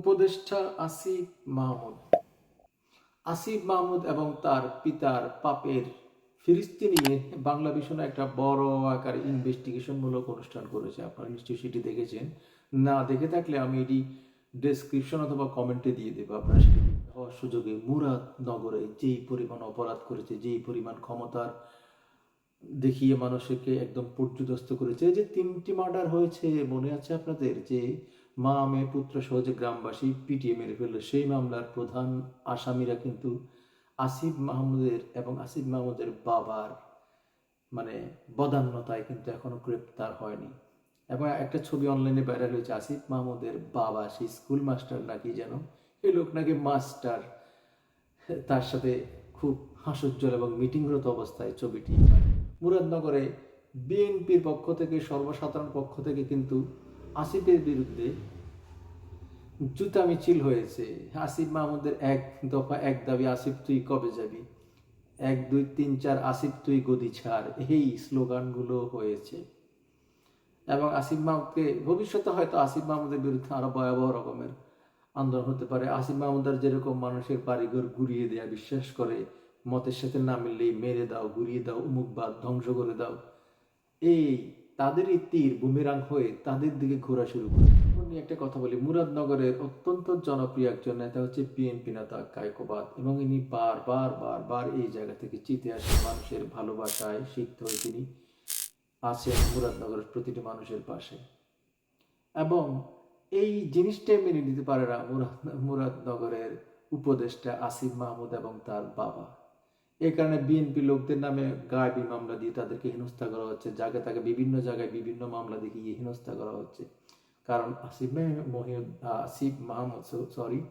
উপদেষ্টা আসিফ মাহমুদ। আসিফ মাহমুদ এবং তার পিতার পাপের ফিরিস্তি নিয়ে বাংলা ভীষণ একটা বড় আকার ইনভেস্টিগেশনমূলক অনুষ্ঠান করেছে। আপনারা নিশ্চয়ই সেটি দেখেছেন। না দেখে থাকলে আমি এটি ডেসক্রিপশন অথবা কমেন্টে দিয়ে দেবো। আপনারা সেটি হওয়ার সুযোগে মুরাদনগরে যেই পরিমাণ অপরাধ করেছে, যেই পরিমাণ ক্ষমতার দেখিয়ে মানুষকে একদম পর্যুদস্ত করেছে। যে তিনটি মার্ডার হয়েছে, মনে আছে আপনাদের? যে মা, মেয়ে, পুত্র সহজে গ্রামবাসী পিটিয়ে মেরে ফেলল, সেই মামলার প্রধান আসামিরা কিন্তু আসিফ মাহমুদের এবং আসিফ মাহমুদের বাবার মানে বদান্যতায় কিন্তু এখনও গ্রেপ্তার হয়নি। এবং একটা ছবি অনলাইনে ভাইরাল হয়েছে, আসিফ মাহমুদের বাবা, সেই স্কুল মাস্টার নাকি যেন? এই লোক নাকি মাস্টার। তার সাথে খুব হাস্যোজ্জ্বল এবং মিটিংরত অবস্থায় ছবিটি মুরাদনগরে বিএনপির পক্ষ থেকে, সর্বসাধারণ পক্ষ থেকে কিন্তু আসিফের বিরুদ্ধে জুতা মিছিল হয়েছে। আসিফ মাহমুদের এক দফা এক দাবি, আসিফ, তুই কবে যাবি? এক, দুই, তিন, চার, আসিফ, তুই গদি ছাড়। এই স্লোগানগুলো হয়েছে। এবং আসিফ মাহমুদকে, ভবিষ্যতে হয়তো আসিফ মাহমুদের বিরুদ্ধে আরও ভয়াবহ রকমের আন্দোলন হতে পারে। আসিফ মাহমুদার যেরকম মানুষের বাড়িঘর ঘুরিয়ে দেয়া, বিশ্বাস করে মতের সাথে না মিললেই মেরে দাও ঘুরিয়ে দাও, উমুক বাদ, ধ্বংস করে দাও। এই তাদেরই তীর বুমেরাং হয়ে তাদের দিকে ঘোরা শুরু করে। একটা কথা বলি। মুরাদনগরের অত্যন্ত জনপ্রিয় একজন নেতা হচ্ছে বিএনপি নেতা কায়কোবাদ এবং ইনি বারবার বারবার এই জায়গা থেকে চিতে আসে মানুষের ভালোবাসায় সিক্ত হয়ে তিনি আছেন মুরাদনগরের প্রতিটি মানুষের পাশে। এবং এই জিনিসটাই মেনে নিতে পারে না মুরাদ, মুরাদনগরের উপদেষ্টা আসিফ মাহমুদ এবং তার বাবা। এই কারণে বিএনপি লোকদের নামে গায়েবী মামলা দিয়ে তাদেরকে হেনস্থা করা হচ্ছে। যাকে তাকে বিভিন্ন জায়গায় বিভিন্ন মামলা দেখিয়ে হেনস্থা করা হচ্ছে। কারণ আসিফ মে- মহিউদ আসিফ মাহমুদ সরি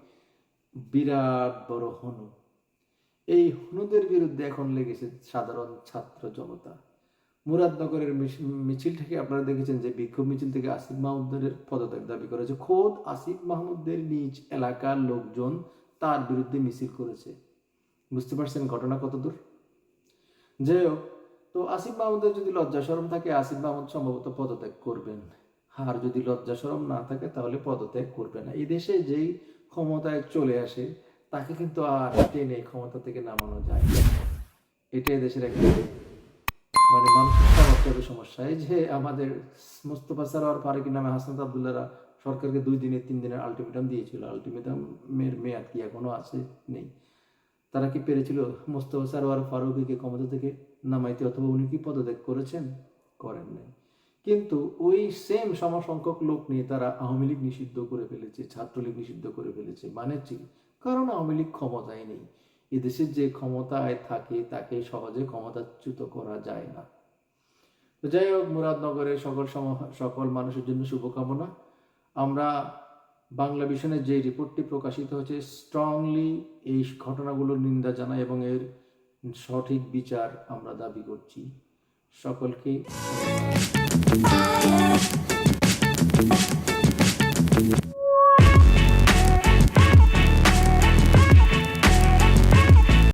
বিরাট বড় হনু। এই হনুদের বিরুদ্ধে এখন লেগেছে সাধারণ ছাত্র জনতা। মুরাদনগরের মিছ- মিছিল থেকে আপনারা দেখেছেন যে বিক্ষোভ মিছিল থেকে আসিফ মাহমুদের পদত্যাগ দাবি করেছে। খোদ আসিফ মাহমুদের নিজ এলাকার লোকজন তার বিরুদ্ধে মিছিল করেছে। বুঝতে পারছেন ঘটনা কত দূর যাই হোক, তো আসিফ মাহমুদের যদি লজ্জা শরম থাকে, আসিফ মাহমুদ সম্ভবত পদত্যাগ করবেন। আর যদি লজ্জা শরম না থাকে, তাহলে পদত্যাগ করবে না। এই দেশে যেই ক্ষমতায় চলে আসে, তাকে কিন্তু আর টেনে ক্ষমতা থেকে নামানো যায় এটাই দেশের একটা মানে স্বভাবগত সমস্যা। এই যে আমাদের মোস্তফা সারোয়ার ফারুকি নামে হাসনাত আবদুল্লাহরা সরকারকে দুই দিনের, তিন দিনের আলটিমেটাম দিয়েছিল। আলটিমেটামের মেয়াদ কি এখনও আছে? নেই। তারা কি পেরেছিল মোস্তফা সারোয়ার ফারুকিকে ক্ষমতা থেকে নামাইতে অথবা উনি কি পদত্যাগ করেছেন? করেন নাই। কিন্তু ওই সেম সমসংখ্যক লোক নিয়ে তারা আওয়ামী লীগ নিষিদ্ধ করে ফেলেছে, ছাত্রলীগ নিষিদ্ধ করে ফেলেছে মানে কারণ আওয়ামী লীগ ক্ষমতায় নেই। এদেশের যে ক্ষমতায় থাকে, তাকে সহজে ক্ষমতাচ্যুত করা যায় না। যাই হোক, মুরাদনগরের সকল সকল মানুষের জন্য শুভকামনা। আমরা বাংলা ভিশনের যে রিপোর্টটি প্রকাশিত হয়েছে স্ট্রংলি এই ঘটনাগুলোর নিন্দা জানায় এবং এর সঠিক বিচার আমরা দাবি করছি। সকলকে